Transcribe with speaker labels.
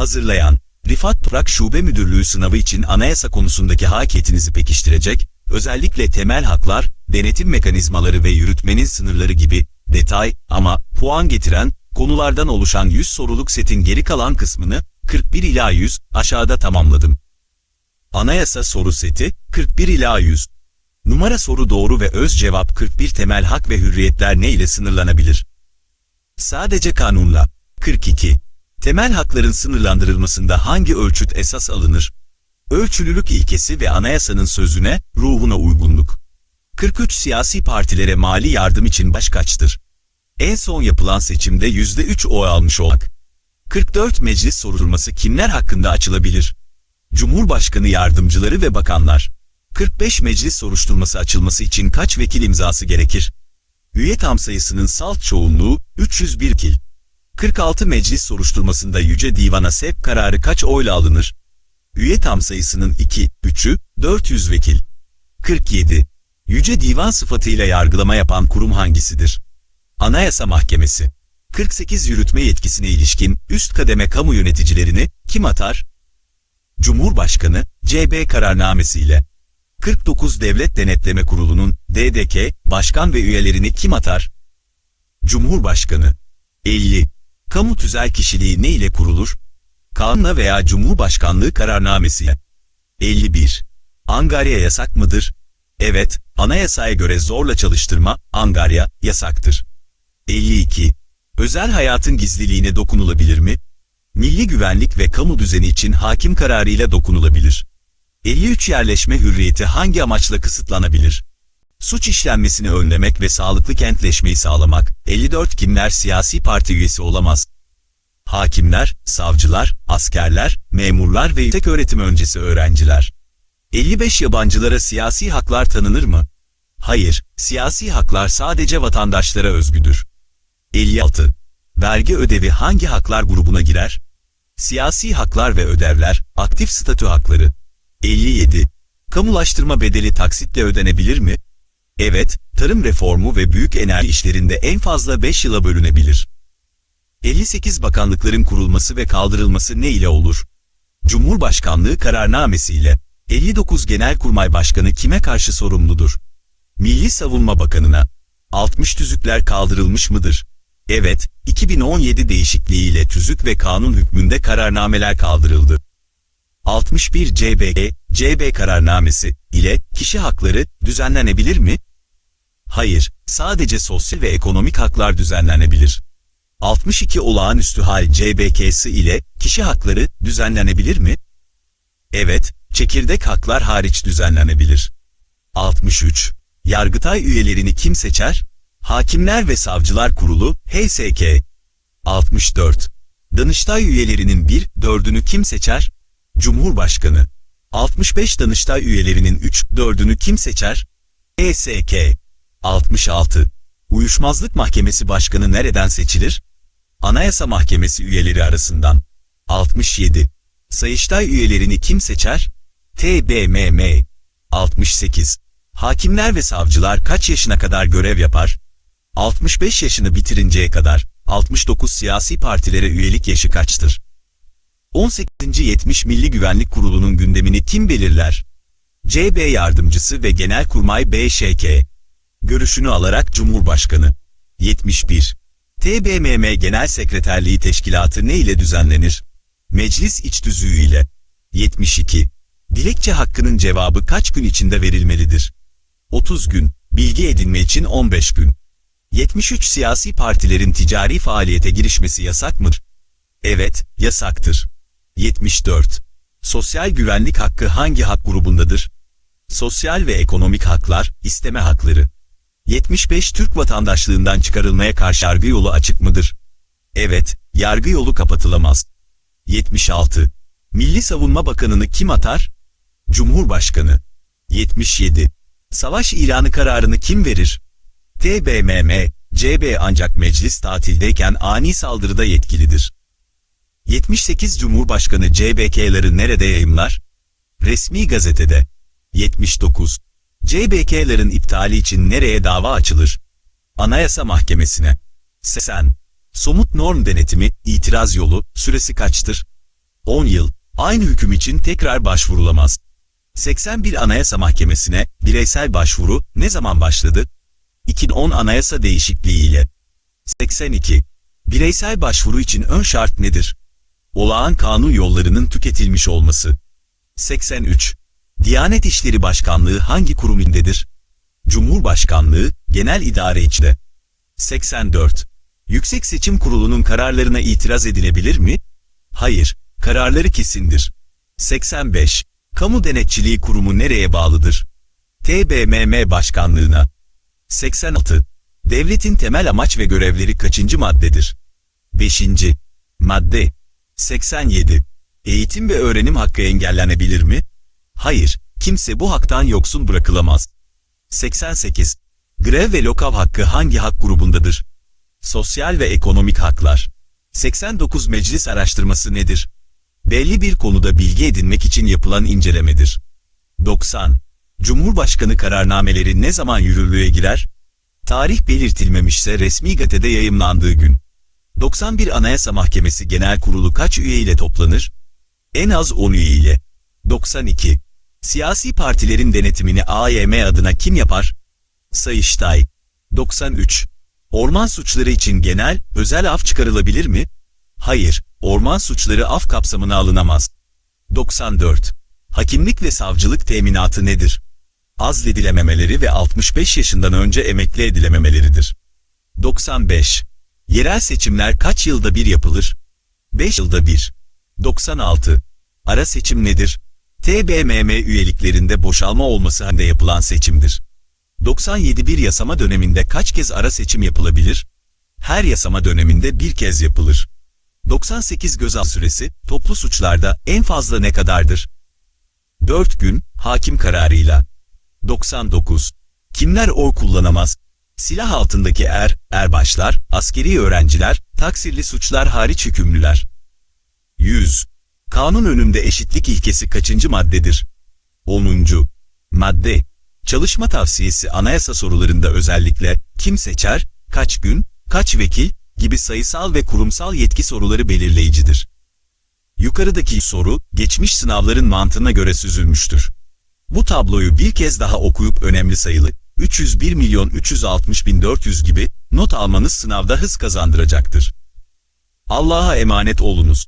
Speaker 1: Hazırlayan, Rifat Toprak Şube Müdürlüğü sınavı için anayasa konusundaki hakiyetinizi pekiştirecek, özellikle temel haklar, denetim mekanizmaları ve yürütmenin sınırları gibi, detay ama puan getiren, konulardan oluşan 100 soruluk setin geri kalan kısmını, 41 ila 100, aşağıda tamamladım. Anayasa soru seti, 41 ila 100. Numara soru doğru ve öz cevap 41 temel hak ve hürriyetler ne ile sınırlanabilir? Sadece kanunla. 42. Temel hakların sınırlandırılmasında hangi ölçüt esas alınır? Ölçülülük ilkesi ve anayasanın sözüne, ruhuna uygunluk. 43 siyasi partilere mali yardım için baş kaçtır? En son yapılan seçimde %3 oy almış olmak. 44 meclis sorulması kimler hakkında açılabilir? Cumhurbaşkanı yardımcıları ve bakanlar. 45 meclis soruşturması açılması için kaç vekil imzası gerekir? Üye tam sayısının salt çoğunluğu 301 kil. 46 meclis soruşturmasında Yüce Divan'a sevk kararı kaç oyla alınır? Üye tam sayısının 2, 3'ü 400 vekil. 47. Yüce Divan sıfatıyla yargılama yapan kurum hangisidir? Anayasa Mahkemesi. 48 yürütme yetkisine ilişkin üst kademe kamu yöneticilerini kim atar? Cumhurbaşkanı, CB kararnamesiyle. 49 Devlet Denetleme Kurulu'nun, DDK, başkan ve üyelerini kim atar? Cumhurbaşkanı. 50. Kamu tüzel kişiliği ne ile kurulur? Kanunla veya Cumhurbaşkanlığı kararnamesiyle. 51. Angarya yasak mıdır? Evet, anayasaya göre zorla çalıştırma, angarya, yasaktır. 52. Özel hayatın gizliliğine dokunulabilir mi? Milli güvenlik ve kamu düzeni için hakim kararıyla dokunulabilir. 53 yerleşme hürriyeti hangi amaçla kısıtlanabilir? Suç işlenmesini önlemek ve sağlıklı kentleşmeyi sağlamak, 54 kimler siyasi parti üyesi olamaz? Hakimler, savcılar, askerler, memurlar ve yüksek öğretim öncesi öğrenciler. 55 yabancılara siyasi haklar tanınır mı? Hayır, siyasi haklar sadece vatandaşlara özgüdür. 56. Vergi ödevi hangi haklar grubuna girer? Siyasi haklar ve ödevler, aktif statü hakları. 57. Kamulaştırma bedeli taksitle ödenebilir mi? Evet, tarım reformu ve büyük enerji işlerinde en fazla 5 yıla bölünebilir. 58 bakanlıkların kurulması ve kaldırılması ne ile olur? Cumhurbaşkanlığı kararnamesi ile. 59 Genelkurmay Başkanı kime karşı sorumludur? Milli Savunma Bakanına. 60 tüzükler kaldırılmış mıdır? Evet, 2017 değişikliğiyle tüzük ve kanun hükmünde kararnameler kaldırıldı. 61 CBE, CB kararnamesi ile kişi hakları düzenlenebilir mi? Hayır, sadece sosyal ve ekonomik haklar düzenlenebilir. 62 olağanüstü hal CBK'sı ile kişi hakları düzenlenebilir mi? Evet, çekirdek haklar hariç düzenlenebilir. 63. Yargıtay üyelerini kim seçer? Hakimler ve Savcılar Kurulu, HSK. 64. Danıştay üyelerinin bir dördünü kim seçer? Cumhurbaşkanı. 65 Danıştay üyelerinin 3 dördünü kim seçer? HSK. 66. Uyuşmazlık Mahkemesi Başkanı nereden seçilir? Anayasa Mahkemesi üyeleri arasından. 67. Sayıştay üyelerini kim seçer? TBMM. 68. Hakimler ve savcılar kaç yaşına kadar görev yapar? 65 yaşını bitirinceye kadar. 69 siyasi partilere üyelik yaşı kaçtır? 18. 70 Milli Güvenlik Kurulu'nun gündemini kim belirler? CB Yardımcısı ve Genelkurmay BŞK. Görüşünü alarak Cumhurbaşkanı. 71. TBMM Genel Sekreterliği Teşkilatı ne ile düzenlenir? Meclis iç tüzüğü ile. 72. Dilekçe hakkının cevabı kaç gün içinde verilmelidir? 30 gün, bilgi edinme için 15 gün. 73 siyasi partilerin ticari faaliyete girişmesi yasak mıdır? Evet, yasaktır. 74. Sosyal güvenlik hakkı hangi hak grubundadır? Sosyal ve ekonomik haklar, isteme hakları. 75 Türk vatandaşlığından çıkarılmaya karşı yargı yolu açık mıdır? Evet, yargı yolu kapatılamaz. 76. Milli Savunma Bakanını kim atar? Cumhurbaşkanı. 77. Savaş ilanı kararını kim verir? TBMM, CB ancak meclis tatildeyken ani saldırıda yetkilidir. 78 Cumhurbaşkanı CBK'ları nerede yayımlar? Resmi gazetede. 79. CBK'ların iptali için nereye dava açılır? Anayasa Mahkemesi'ne. 80. Somut norm denetimi, itiraz yolu, süresi kaçtır? 10 yıl, aynı hüküm için tekrar başvurulamaz. 81 Anayasa Mahkemesi'ne bireysel başvuru ne zaman başladı? 2010 Anayasa değişikliği ile. 82. Bireysel başvuru için ön şart nedir? Olağan kanun yollarının tüketilmiş olması. 83. Diyanet İşleri Başkanlığı hangi kurum indedir? Cumhurbaşkanlığı, genel idare içinde. 84. Yüksek Seçim Kurulu'nun kararlarına itiraz edilebilir mi? Hayır, kararları kesindir. 85. Kamu Denetçiliği Kurumu nereye bağlıdır? TBMM Başkanlığına. 86. Devletin temel amaç ve görevleri kaçıncı maddedir? 5. Madde 87. Eğitim ve öğrenim hakkı engellenebilir mi? Hayır, kimse bu haktan yoksun bırakılamaz. 88. Grev ve lokav hakkı hangi hak grubundadır? Sosyal ve ekonomik haklar. 89 Meclis araştırması nedir? Belli bir konuda bilgi edinmek için yapılan incelemedir. 90. Cumhurbaşkanı kararnameleri ne zaman yürürlüğe girer? Tarih belirtilmemişse resmi gazetede yayımlandığı gün. 91 Anayasa Mahkemesi Genel Kurulu kaç üye ile toplanır? En az 10 üye ile. 92. Siyasi partilerin denetimini AYM adına kim yapar? Sayıştay. 93. Orman suçları için genel, özel af çıkarılabilir mi? Hayır, orman suçları af kapsamına alınamaz. 94. Hakimlik ve savcılık teminatı nedir? Azledilememeleri ve 65 yaşından önce emekli edilememeleridir. 95. Yerel seçimler kaç yılda bir yapılır? 5 yılda bir. 96. Ara seçim nedir? TBMM üyeliklerinde boşalma olması halinde yapılan seçimdir. 97 bir yasama döneminde kaç kez ara seçim yapılabilir? Her yasama döneminde bir kez yapılır. 98 gözaltı süresi, toplu suçlarda en fazla ne kadardır? 4 gün, hakim kararıyla. 99. Kimler oy kullanamaz? Silah altındaki er, erbaşlar, askeri öğrenciler, taksirli suçlar hariç hükümlüler. 100. Kanun önünde eşitlik ilkesi kaçıncı maddedir? 10. Madde. Çalışma tavsiyesi anayasa sorularında özellikle kim seçer, kaç gün, kaç vekil gibi sayısal ve kurumsal yetki soruları belirleyicidir. Yukarıdaki soru, geçmiş sınavların mantığına göre süzülmüştür. Bu tabloyu bir kez daha okuyup önemli sayılı, 301 milyon 360 bin 400 gibi not almanız sınavda hız kazandıracaktır. Allah'a emanet olunuz.